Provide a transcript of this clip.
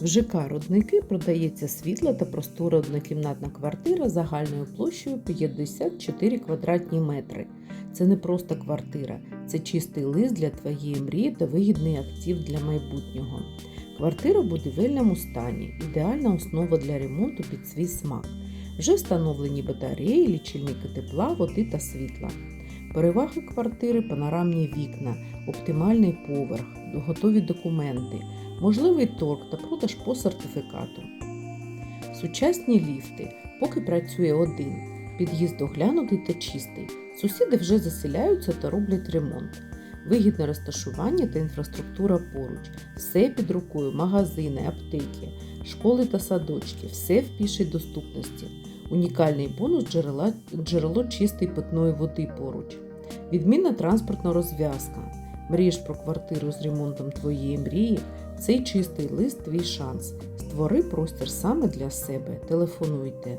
В ЖК Рудники продається світла та простора однокімнатна квартира загальною площею 54 квадратні метри. Це не просто квартира, це чистий лист для твоєї мрії та вигідний актив для майбутнього. Квартира в будівельному стані, ідеальна основа для ремонту під свій смак. Вже встановлені батареї, лічильники тепла, води та світла. Переваги квартири панорамні вікна, оптимальний поверх, готові документи, можливий торг та продаж по сертифікату. Сучасні ліфти, поки працює один, під'їзд доглянутий та чистий. Сусіди вже заселяються та роблять ремонт. Вигідне розташування та інфраструктура поруч. Все під рукою, магазини, аптеки, школи та садочки, все в пішій доступності. Унікальний бонус джерела, джерело чистої питної води поруч. Відмінна транспортна розв'язка. Мрієш про квартиру з ремонтом твоєї мрії. Цей чистий лист твій шанс. Створи простір саме для себе. Телефонуйте